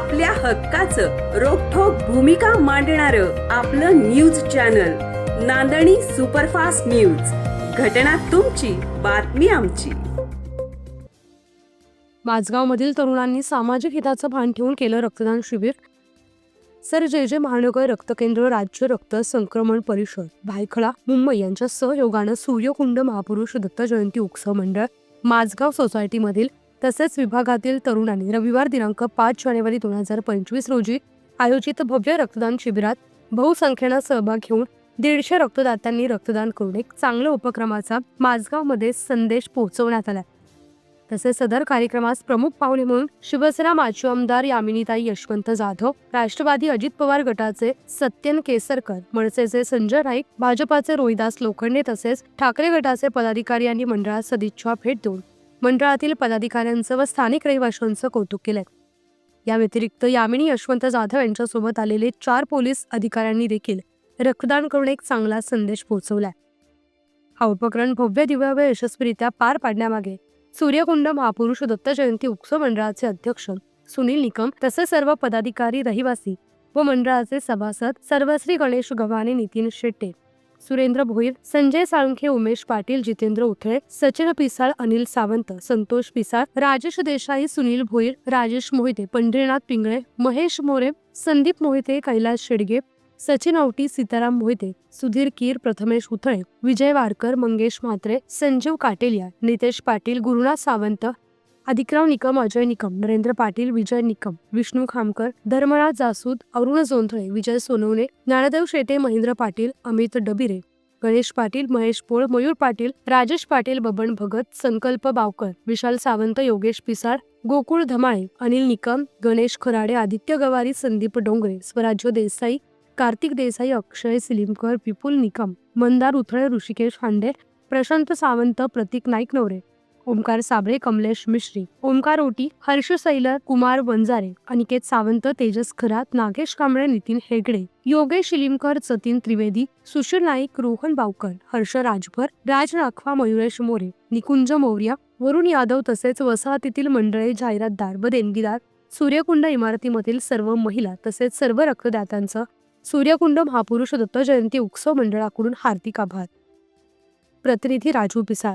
आपल्या हक्काचं रोखोक भूमिका मांडणार आपलं news channel Nandani superfast news. घटना तुमची बातमी आमची. माझगावमधील तरुणांनी सामाजिक हिताचं भान ठेवून केलं रक्तदान शिबिर. सर जय जे महानगर रक्तकेंद्र राज्य रक्त संक्रमण परिषद भायखळा मुंबई यांच्या सहयोगानं सूर्यकुंड महापुरुष दत्त जयंती उत्सव मंडळ माझगाव सोसायटीमधील तसेच विभागातील तरुणांनी रविवार दिनांक पाच जानेवारी दोन हजार पंचवीस रोजी आयोजित भव्य रक्तदान शिबिरात बहुसंख्येनं सहभाग घेऊन दीडशे रक्तदात्यांनी रक्तदान करून एक चांगल्या उपक्रमाचा माझगावमध्ये संदेश पोहोचवण्यात आला. तसेच सदर कार्यक्रमास प्रमुख पाहुणे म्हणून शिवसेना माजी आमदार यामिनीताई यशवंत जाधव राष्ट्रवादी अजित पवार गटाचे सत्यन केसरकर मनसेचे संजय नाईक भाजपाचे रोहिदास लोखंडे तसेच ठाकरे गटाचे पदाधिकारी यांनी मंडळात सदिच्छा भेट देऊन मंडळातील पदाधिकाऱ्यांचं व स्थानिक रहिवाशांचं कौतुक केलंय. या व्यतिरिक्त यामिनी यशवंत जाधव यांच्यासोबत आलेले चार पोलीस अधिकाऱ्यांनी देखील रक्तदान करून एक चांगला संदेश पोहोचवलाय. हा उपक्रम भव्य दिव्य व यशस्वीरित्या पार पाडण्यामागे सूर्यकुंड महापुरुष दत्त जयंती उत्सव मंडळाचे अध्यक्ष सुनील निकम तसेच सर्व पदाधिकारी रहिवासी व मंडळाचे सभासद सर्वश्री गणेश गव्हाणे नितीन शेट्टे सुरेंद्र भोईर संजय साळुंखे उमेश पाटील जितेंद्र उथळे सचिन पिसाळ अनिल सावंत संतोष पिसाळ राजेश देसाई सुनील भोईर राजेश मोहिते पंढरीनाथ पिंगळे महेश मोरे संदीप मोहिते कैलास शेडगे सचिन औटी सीताराम मोहिते सुधीर कीर प्रथमेश उथळे विजय वारकर मंगेश म्हात्रे संजीव काटेलिया नितेश पाटील गुरुनाथ सावंत अधिकराव निकम अजय निकम नरेंद्र पाटील विजय निकम विष्णू खामकर धर्मराज जासूद अरुण जोंधळे विजय सोनवणे ज्ञानदेव शेटे महेंद्र पाटील अमित डबिरे गणेश पाटील महेश पोळ मयूर पाटील राजेश पाटील बबन भगत संकल्प बावकर विशाल सावंत योगेश पिसाळ गोकुळ धमाळे अनिल निकम गणेश खराडे आदित्य गवारी संदीप डोंगरे स्वराज्य देसाई कार्तिक देसाई अक्षय सिलिमकर विपुल निकम मंदार उथळे ऋषिकेश हांडे प्रशांत सावंत प्रतीक नाईक नवरे ओमकार साबळे कमलेश मिश्री. ओमकार ओटी हर्ष सैलर कुमार वंजारे अनिकेत सावंत तेजस खरात नागेश कांबळे नितीन हेगडे योगेश शिलिमकर सतीन त्रिवेदी सुशील नाईक रोहन बावकर हर्ष राजभर राज राखवा मयुरेश मोरे निकुंज मौर्य वरुण यादव तसेच वसाहतीतील मंडळे जाहिरातदार व देणगीदार सूर्यकुंड इमारतीमधील सर्व महिला तसेच सर्व रक्तदात्यांचं सूर्यकुंड महापुरुष दत्त जयंती उत्सव मंडळाकडून हार्दिक आभार. प्रतिनिधी राजू पिसाळ.